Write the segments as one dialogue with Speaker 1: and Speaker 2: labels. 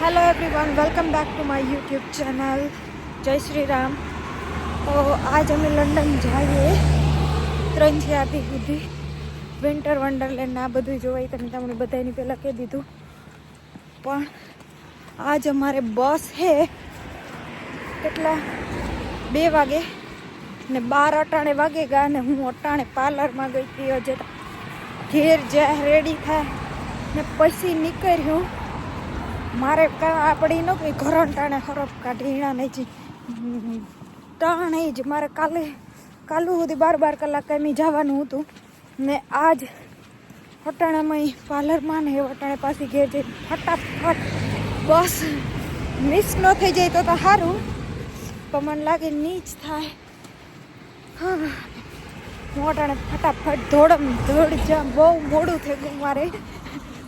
Speaker 1: Hello everyone welcome back to my YouTube channel જય શ્રી રામ તો આજ અમે લંડન જઈએ. ત્રણથી આપી સુધી. વિન્ટર વન્ડરલેન્ડ આ બધું જોવાય તમે તમને બધાની પહેલાં કહી દીધું. પણ આજ અમારે બસ છે કેટલા? બે વાગે ને બાર અટાણે વાગે ગયા ને હું અટાણે પાર્લરમાં ગઈ હતી. હજે ઘેર જ્યાં રેડી થાય ને પછી નીકળ્યું. મારે આપણી ન કે ઘરણ ટાણે હરફ કાઢી નહીં જ. ટાણે જ. મારે કાલે, કાલું સુધી બાર બાર કલાક કાંઈ જવાનું હતું. ને આજ અટાણામાં પાર્લરમાં ને અટાણે પાછી ઘેર જઈ ફટાફટ બસ મિસ ન થઈ જાય તો તો સારું પણ મને લાગે નીચ થાય. હા. અટાણે ફટાફટ ધોળમ ધોડ જા બહુ મોડું થઈ ગયું મારે.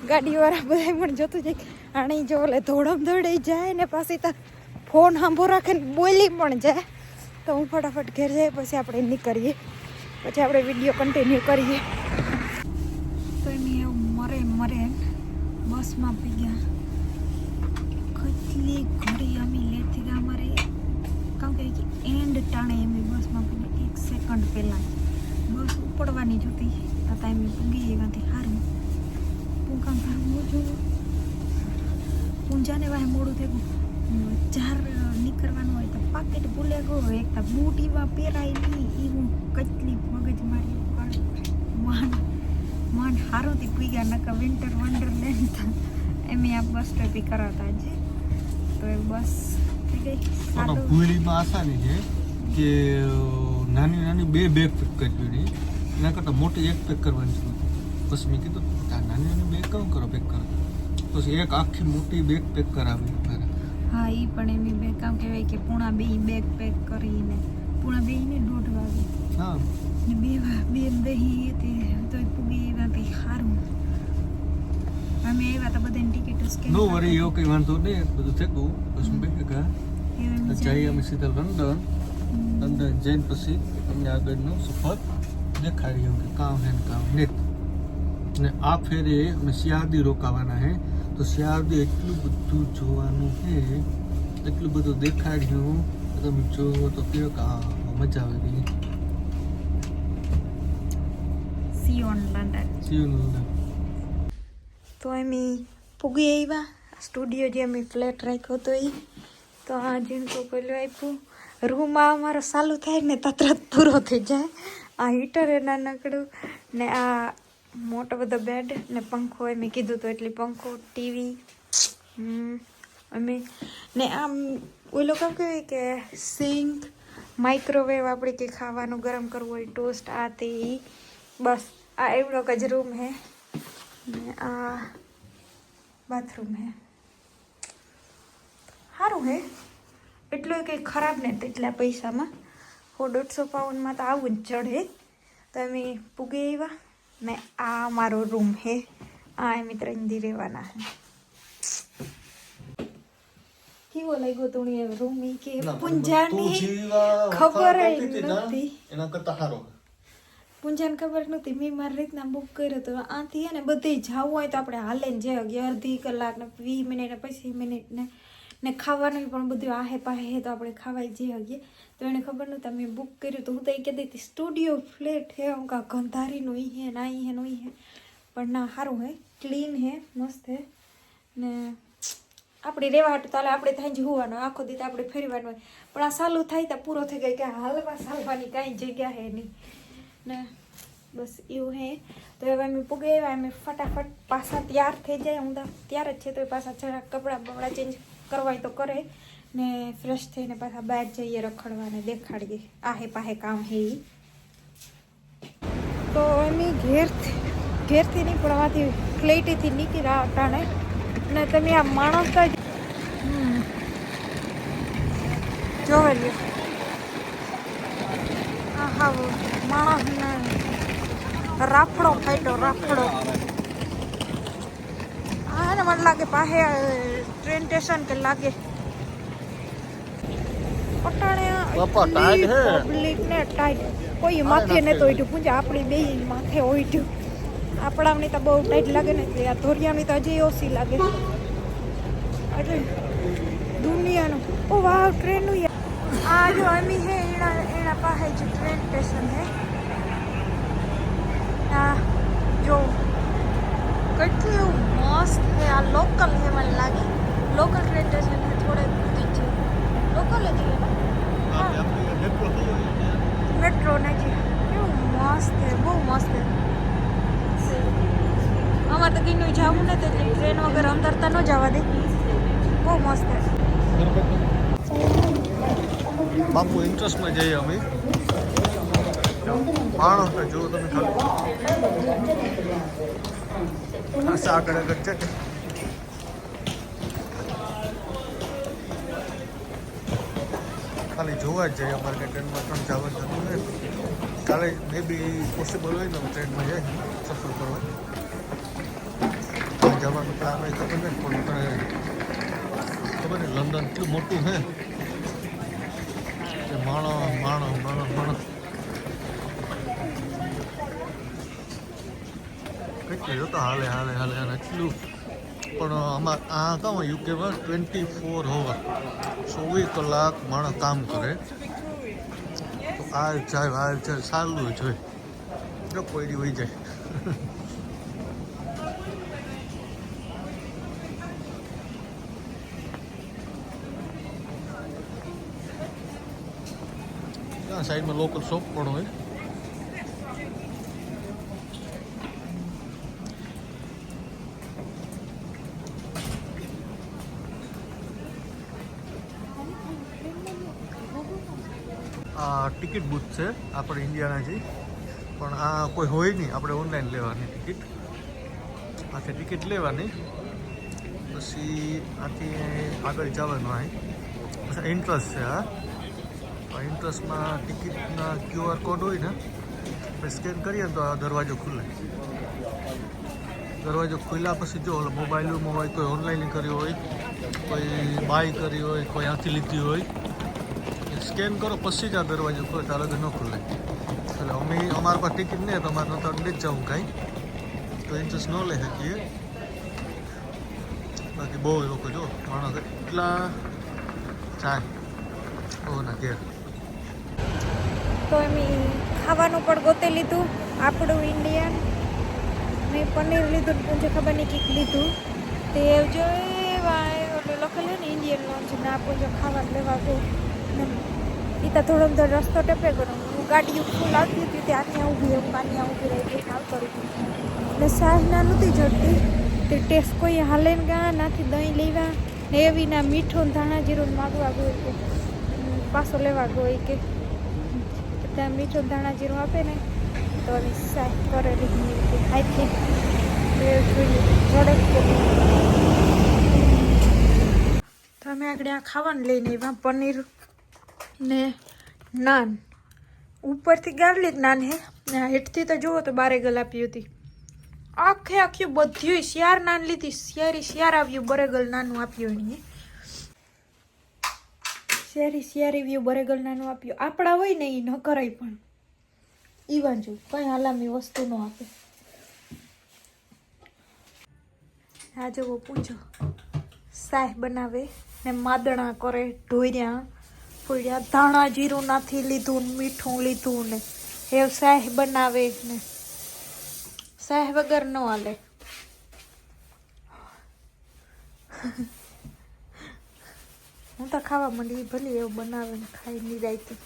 Speaker 1: ગાડીવાળા બધા પણ જોતું જાય આણી જો એટલે ધોળમ દોડી જાય ને પાછી તો ફોન સાંભો રાખીને બોલી પણ જાય. તો હું ફટાફટ ઘેર જાય પછી આપણે નીકળીએ પછી આપણે વીડિયો કન્ટિન્યુ કરીએ. તો એમ એવું મરે મરે બસમાં પી ગયા. કેટલી ઘડી અમે લેતી ગયા અમારે. કારણ કે એન્ડ ટાણે એમ બસમાં પી એક સેકન્ડ પહેલાં. બસ ઉપડવાની જોતી હતા. એમ પૂગી એવાથી સારું પૂંકા ઘર મોજું પૂંજાને વાહે મોડું થયું. ચાર નીકળવાનું હોય તો પાકેટ ભૂલે ગયો એક તો બૂટ એવા પહેરાય નહીં. એ હું કચલી મગજ મારી માન માન હારું થી પી ગયા નકા વિન્ટર વન્ડરલેન્ડ એમ આ બસ સ્ટોપી કરાવતા છે તો એ બસ
Speaker 2: ભૂલીમાં આસાની છે કે નાની નાની બે બેગ પેક કરવી એના કરતાં મોટી એક પેક કરવાની છે. બસ મેં કીધું નાની નાની બેગ કેમ કરો પેક કરો? પછી એક આખી મોટી બેગ પેક કરાવી મારે.
Speaker 1: હા એ પણ એમની બેગ કામ કહેવાય કે પૂણા બે બેગ પેક કરીને પૂણા બે ને દોઢ વાગે.
Speaker 2: હા.
Speaker 1: ને બે બે દહી તે તો પૂગી એવા કંઈ સારું અમે આવ્યા તો બધાની ટિકિટ સ્કેન
Speaker 2: નો વરી એવો કંઈ વાંધો નહીં બધું થઈ ગયું. પછી મેં કા જઈએ અમે સીધા લંડન. લંડન જઈને પછી અમને આગળનો સફર દેખાડી કે કામ હે કામ. નહીં ને આ ફેરે અમે શિયાળદી રોકાવાના હે. તો શિયાળું એટલું બધું જોવાનું છે એટલું બધું દેખાડ્યું. તમે જોવો તો કહો કે મજા આવે ગઈ
Speaker 1: તો અમે પૂગી આવ્યા. સ્ટુડિયો જે અમે ફ્લેટ રાખ્યો હતો એ તો આ જેમ તો પેલું આપ્યું. રૂમમાં અમારો ચાલુ થાય ને તરત પૂરો થઈ જાય. આ હીટર એના નકડું ને આ મોટો બધો બેડ ને પંખો એમ કીધું તો એટલે પંખો ટીવી અમે, ને આમ ઓલો લોકો કહેવાય કે સિંક માઇક્રોવેવ આપણે કંઈ ખાવાનું ગરમ કરવું હોય ટોસ્ટ આ તે બસ, આ એવડો જ રૂમ હે. ને આ બાથરૂમ હે. સારું હે. એટલું કંઈ ખરાબ ને તેટલા પૈસામાં. હો, દોઢસો પાઉન્ડમાં તો આવું જ ચડે. તો અમે પૂગી આવ્યા ને આ મારો રૂમ હે. આ મિત્ર ત્રણ રહેવાના હે. કેવો લાગ્યો તું રૂમ? ઈ કે પુંજાની ખબર નથી
Speaker 2: એના કરતા સારો
Speaker 1: પૂંજાને ખબર નહોતી. મેં મારી રીતના બુક કર્યો તો આથી હે ને બધે જવું હોય તો આપણે હાલે ને જે અગિયાર અડધી કલાક ને વીસ મિનિટ ને પછી મિનિટ ને ને ખાવાનું પણ બધું આહે પાહે તો આપણે ખાવાય જઈ હગીએ તો એને ખબર નહોતા મેં બુક કર્યું તો હું તો એ કહેતી હતી સ્ટુડિયો ફ્લેટ હે હું કાં ગંધારીનું ઈ હે ના ઈ હે નું ઈ હે. પણ ના, સારું હે ક્લીન હે, મસ્ત હે. ને આપણે રહેવા હાટું તાલે આપણે થાય જ હોવાનો, આખો દીધા આપણે ફેરવાનું હોય. પણ આ સાલું થાય તો પૂરો થઈ ગયો કે હાલવા સાલવાની કાંઈ જગ્યા હે નહીં. ને બસ એવું હે. તો હવે અમે પૂગે એવા અમે ફટાફટ પાછા તૈયાર થઈ જાય હું તૈયાર જ છે તો પાછા જરાક કપડાં બપડા ચેન્જ કરવા હોય તો કરે. ને ફ્રેશ થઈને પાછા બહાર જઈએ, રખડવાને દેખાડીએ. આહે પાહે કામ હે તો એમ ઘેરથી ઘેરથી નીકળવાથી ફ્લેટીથી નીકળ્યા અટાણે ને તમે આ માણસ જ. જોવે લ્યો આ હા માણસને રાફડો ફાટ્યો રાફડો. ને મને લાગે પાસે ટ્રેન સ્ટેશન કે લાગે. કોઈ માથે ને તો ઓઈઠું પૂંજા આપણી બે માથે ઓઈઠું આપણાની તો બહુ ટાઈટ લાગે ને એટલે આ ધોરિયાની તો હજી ઓછી લાગે. એટલે દુનિયાનું. ઓ વાહ ટ્રેનનું આ જો અમી હે એના એના પાસે જ ટ્રેન સ્ટેશન હે આ જો કેટલું એવું મસ્ત છે આ લોકલ છે મને લાગે. લોકલ ટ્રેન છે ને થોડે છે. લોકલ જ હે ને મેટ્રો કેવું મસ્ત છે બહુ મસ્ત છે. અમારે તો કંઈ જવું ને તો ટ્રેન વગર અંદર તો ન જવા દે. બહુ મસ્ત છે.
Speaker 2: બાપુ ઇન્ટરેસ્ટમાં જઈએ અમે. માણસ જુઓ તમે ખાલી. છે ખાલી જોવા જ જઈએ, અમારે ટ્રેનમાં ત્રણ જવાનું થતું હોય કાલે મે બી પોસિબલ હોય ને હું ટ્રેનમાં જાય સફર કરવા. જવાનું પ્લાન હોય ખબર ને પણ ખબર ને લંડન કેટલું મોટું હે કે માણસ માણસ માણસ માણો. કેટલું જો હાલે હાલે હાલે અને એટલું પણ આમાં, આ કામ યુકેમાં ટ્વેન્ટી ફોર અવર ચોવીસ કલાક માણસ કામ કરે. તો આ જાય આ જાય સારું જ હોય. જો કોઈ દી હોય જાય. સાઈડમાં લોકલ શોપ પણ હોય. આ ટિકિટ બુથ છે. આપણે ઇન્ડિયાના જે પણ આ કોઈ હોય નહીં. આપણે ઓનલાઈન લેવાની ટિકિટ. આથી ટિકિટ લેવાની. પછી આથી આગળ જવાનું અહીં. પછી ઇન્ટરેસ્ટ છે આ ઇન્ટરેસ્ટમાં ટિકિટના ક્યુઆર કોડ હોય ને, આપણે સ્કેન કરીએ ને તો આ દરવાજો ખુલે. દરવાજો ખુલ્યા પછી જો મોબાઈલ મોબાઈલ કોઈ ઓનલાઈન કર્યું હોય, કોઈ બાય કરી હોય, કોઈ આથી લીધી હોય સ્કેન કરો, પછી જ આ દરવાજો ખુલે ત્યારે ન ખુલે. એટલે અમે અમારા પાસે ટિકિટ નહીં તો અમારે નતા અંડે જ જવું કાંઈ તો ઇન્ટરેસ્ટ ન લઈ શકીએ. બાકી બહુ લોકો જો, માણસ એટલા જાય બહુ ના ઘેર.
Speaker 1: તો અમે ખાવાનું પણ ગોતે લીધું, આપણું ઇન્ડિયન મેં પનીર લીધું પૂંજે ખબર નહીં કીક લીધું. તે જો લખેલું ને ઇન્ડિયન લોન્ચ ને આ પૂંજો ખાવા લેવા ગયો. એ થોડો થોડો રસ્તો ટપે ગયો. હું ગાડી ફૂલ આવતી હતી ત્યાંથી ત્યાં ઊભી હું ત્યાં ઊભી રહી ગઈ આવતો એટલે ને સાહના નહોતી જડતી. તે ટેસ્ટ કોઈ હાલે ગયા નાથી દહીં લેવા, ને એવી ના મીઠું ધાણા જીરું માગવા ગયો કે પાછો લેવા ગયો કે. ત્યાં મીઠું ધાણા જીરું આપે ને, તો એની સાહ કરેલી હાથી તમે આગળ આ ખાવાનું લઈને એમાં પનીર ને નાન. ઉપરથી ગાર્લિક નાન હે. ને હેઠથી તો જુઓ તો બારે ગલ આપી હતી. આખે આખી બધી શિયાર નાન લીધી. શિયારી શિયાર આવ્યું બરેગલ નાનું આપ્યું એની શિયારી શિયારી વ્યૂ બરેગલ નાનું આપ્યું. આપણા હોય ને એ ન કરાય પણ. એ વાંચું, કઈ હાલામી વસ્તુ ન આપે. આ જવો પૂછો સાહ બનાવે ને માદણા કરે, ઢોર્યા. ફોડ્યા ધાણા જીરું નાથી લીધું ને મીઠું લીધું ને. એ શાહ બનાવે ને. શાહ વગર ન હાલે. હું તો ખાવા માંડી, ભલે એવું બનાવે ને ખાઈ નિરાયતી.